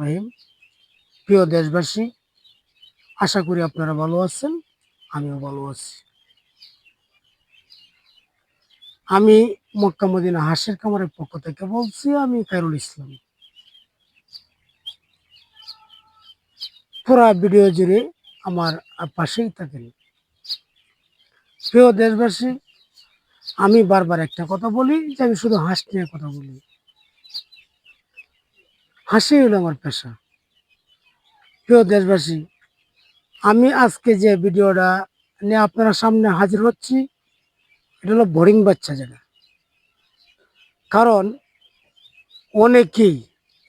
রহিম প্রিয় দেশবাসী, আশা করি আপনারা ভালো আছেন, আমিও ভালো আছি। আমি মক্কা মদিনা হাসির কামারের পক্ষ থেকে বলছি, আমি খায়রুল ইসলাম। পুরা ভিডিও জুড়ে আমার পাশেই থাকেন। প্রিয় দেশবাসী, আমি বারবার একটা কথা বলি যে আমি শুধু হাঁস নিয়ে কথা বলি। হাসি হলো আমার পেশা। প্রিয় দেশবাসী, আমি আজকে যে ভিডিওটা নিয়ে আপনার সামনে হাজির হচ্ছি, এটা হলো বোরিং বাচ্চা যেটা কারণ অনেকেই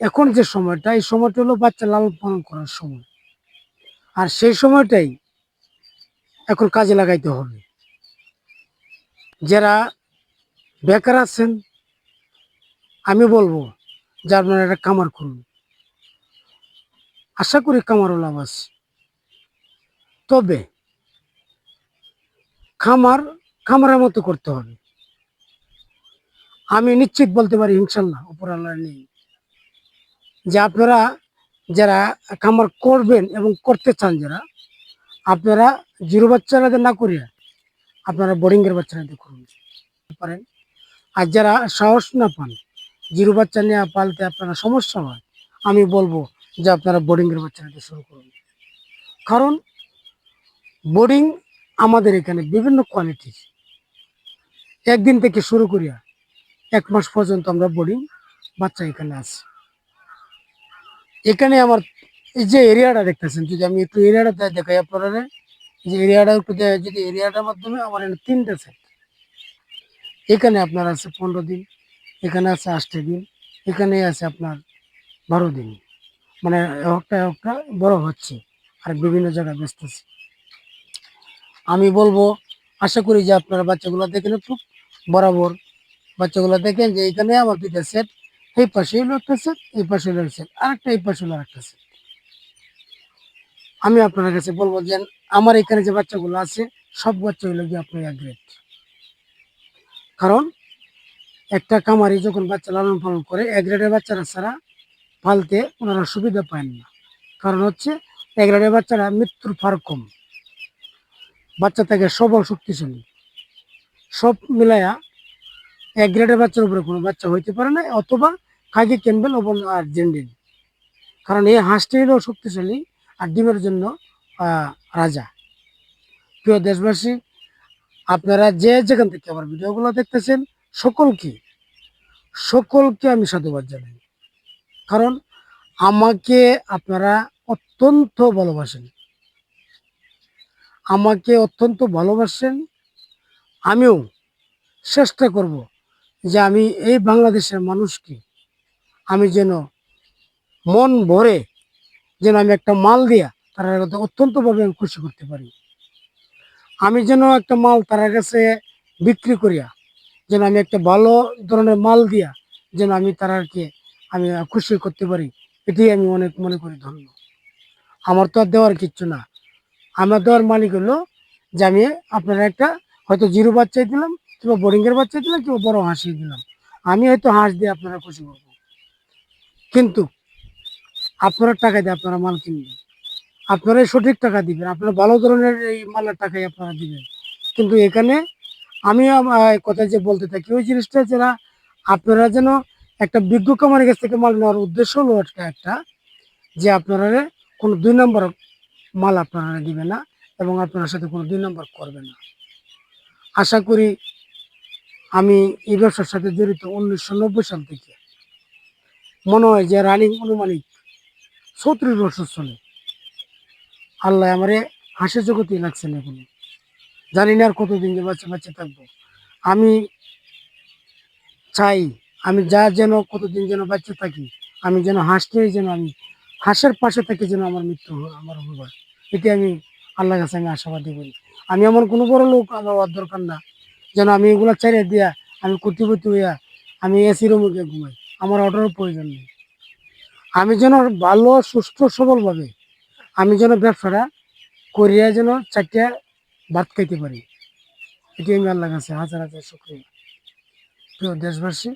এখন যে সময়টা, এই সময়টা হলো বাচ্চা লালন পালন করার সময়। আর সেই সময়টাই এখন কাজে লাগাইতে হবে। যারা বেকার আছেন, আমি বলব যে আপনারা একটা কামার করুন আশা করি কামারও লাভ আছে। তবে খামার খামারের মতো করতে হবে। আমি নিশ্চিত বলতে পারি ইনশাল্লাহ, উপর আল্লাহ নেই যে আপনারা যারা খামার করবেন এবং করতে চান যারা, আপনারা জিরো বাচ্চারা না করিয়া আপনারা বোর্ডিংয়ের বাচ্চারা করুন পারেন। আর যারা সাহস না পান জিরো বাচ্চা নিয়ে পালতে আপনারা সমস্যা হয়, আমি বলব যে আপনারা বোর্ডিংয়ের বাচ্চা নিতে শুরু করুন। কারণ বোর্ডিং আমাদের এখানে বিভিন্ন কোয়ালিটির একদিন থেকে শুরু করিয়া এক মাস পর্যন্ত আমরা বোর্ডিং বাচ্চা এখানে আছে। এখানে আমার এই যে এরিয়াটা দেখতেছেন, যদি আমি একটু এরিয়াটা দেখাই আপনারা, যে এরিয়াটা একটু যদি এরিয়াটার মাধ্যমে আমার এখানে তিনটা সেট এখানে আপনার আছে পনেরো দিন এখানে আছে আটটা দিন এখানে আছে আপনার বারো দিন। মানে একটা একটা বড় হচ্ছে আর বিভিন্ন জায়গায় বেচতেছে আমি বলব, আশা করি যে আপনারা বাচ্চাগুলো দেখেন একটু বরাবর। বাচ্চাগুলো দেখেন যে এখানে আমার দুইটা সেট এই পাশে হলো একটা সেট এই পাশে হলো সেট আরেকটা এই পাশে হলো সেট আমি আপনার কাছে বলব যে আমার এখানে যে বাচ্চাগুলো আছে, সব বাচ্চা হলো গিয়ে আপনার এক কারণ একটা কামারি যখন বাচ্চা লালন পালন করে, এক গ্রেডের বাচ্চারা ছাড়া পালতে ওনারা সুবিধা পায় না। কারণ হচ্ছে, এক গ্রেডের বাচ্চারা মৃত্যুর ফার কম। বাচ্চা থেকে সবল, শক্তিশালী। সব মিলায়া এক গ্রেডের বাচ্চার উপরে কোনো বাচ্চা হইতে পারে না, অথবা খাগি ক্যাম্বেল এবং আর জেন্ডিন। কারণ এই হাঁসটি হলো শক্তিশালী আর ডিমের জন্য রাজা। প্রিয় দেশবাসী, আপনারা যে যেখান থেকে আমার ভিডিওগুলো দেখতেছেন সকলকে সকলকে আমি সাধুবাদ জানাই। কারণ আমাকে আপনারা অত্যন্ত ভালোবাসেন। আমাকে অত্যন্ত ভালোবাসেন। আমিও চেষ্টা করব যে আমি এই বাংলাদেশের মানুষকে আমি যেন মন ভরে যেন আমি একটা মাল দিয়া তারা অত্যন্তভাবে আমি খুশি করতে পারি। আমি যেন একটা মাল তার কাছে বিক্রি করিয়া যেন আমি একটা ভালো ধরনের মাল দিয়া যেন আমি তারাকে আমি খুশি করতে পারি। এটাই আমি অনেক মনে করি ধন্য। আমার তো আর দেওয়ার কিচ্ছু না। আমার দেওয়ার মালিক হলো যে আমি আপনারা একটা হয়তো জিরো বাচ্চাই দিলাম কিংবা বোরিংয়ের বাচ্চাই দিলাম কিংবা বড় হাঁসি দিলাম। আমি হয়তো হাঁস দিয়ে আপনারা খুশি করব। কিন্তু আপনারা টাকা দিয়ে আপনারা মাল কিনবেন। আপনারা সঠিক টাকা দিবেন। আপনারা ভালো ধরনের এই মালের টাকাই আপনারা দিবেন। কিন্তু এখানে আমি কথা যে বলতে থাকি, ওই জিনিসটা যারা আপনারা যেন একটা বিজ্ঞ কামারের কাছ থেকে মাল নেওয়ার উদ্দেশ্য হলো একটা একটা, যে আপনারা কোনো দুই নম্বর মাল আপনারা দিবে না এবং আপনার সাথে কোনো দুই নম্বর করবে না। আশা করি আমি এই ব্যবসার সাথে জড়িত উনিশশো নব্বই সাল থেকে। মনে হয় যে রানিং অনুমানিক চৌত্রিশ বছর চলে। আল্লাহ আমারে হাসির জগতেই লাগছে না এখনও। জানি না আর কতদিন যে বাচ্চা বাচ্চা থাকব। আমি চাই, আমি যা যেন কতদিন যেন বাচ্চা থাকি, আমি যেন হাসতেই যেন আমি, হাঁসের পাশে থেকে যেন আমার মৃত্যু আমার হয় এটি আমি আল্লাহ কাছে আমি আশাবাদী করি। আমি এমন কোনো বড় লোক আমার হওয়ার দরকার না, যেন আমি এগুলো চাইরে দিয়া আমি কোটিপতি হইয়া আমি এসি রুমে ঘুমাই। আমার অর্ডারের প্রয়োজন নেই। আমি যেন ভালো, সুস্থ, সবলভাবে আমি যেন ব্যবসাটা করিয়া যেন চারটা ভাত খাইতে পারি। এটি আমি আল্লাহর কাছে হাজার হাজার শুক্রিয়া। প্রিয় দেশবাসী,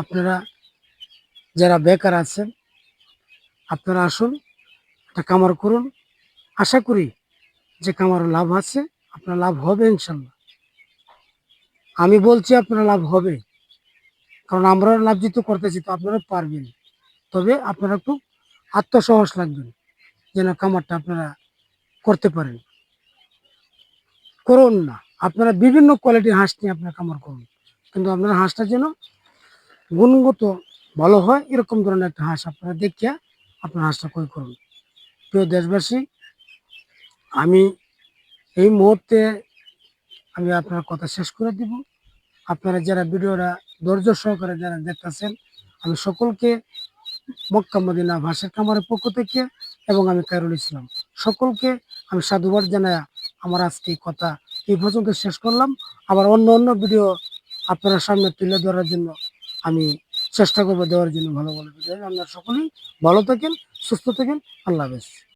আপনারা যারা বেকার আছেন, আপনারা আসুন, একটা কামার করুন। আশা করি যে কামার লাভ আছে, আপনার লাভ হবে ইনশাল্লাহ আমি বলছি আপনার লাভ হবে, কারণ আমরা লাভজিত করতেছি, তো আপনারা পারবেন। তবে আপনারা একটু আত্মসাহস লাগবেন যেন কামারটা আপনারা করতে পারেন। করুন না। আপনারা বিভিন্ন কোয়ালিটির হাঁস নিয়ে আপনারা কামার করুন। কিন্তু আপনার হাঁসটা যেন গুণগত ভালো হয়, এরকম ধরনের একটা হাঁস আপনারা দেখিয়া আপনার হাঁসটা ক্রয় করুন। প্রিয় দেশবাসী, আমি এই মুহূর্তে আমি আপনার কথা শেষ করে দিব। আপনারা যারা ভিডিওটা ধৈর্য সহকারে যারা দেখতেছেন, আমি সকলকে মক্কা মদিনা ভাষার কামারের পক্ষ থেকে এবং আমি কারুল ইসলাম সকলকে আমি সাধুবাদ জানাই আমার আজকে কথা এই পর্যন্ত শেষ করলাম। আবার অন্য অন্য ভিডিও আপনারা সামনে তুলে ধরার জন্য আমি চেষ্টা করব দেওয়ার জন্য ভালো ভালো ভিডিও আপনারা সকলেই ভালো থাকেন, সুস্থ থাকেন। আল্লাহ হাফেজ।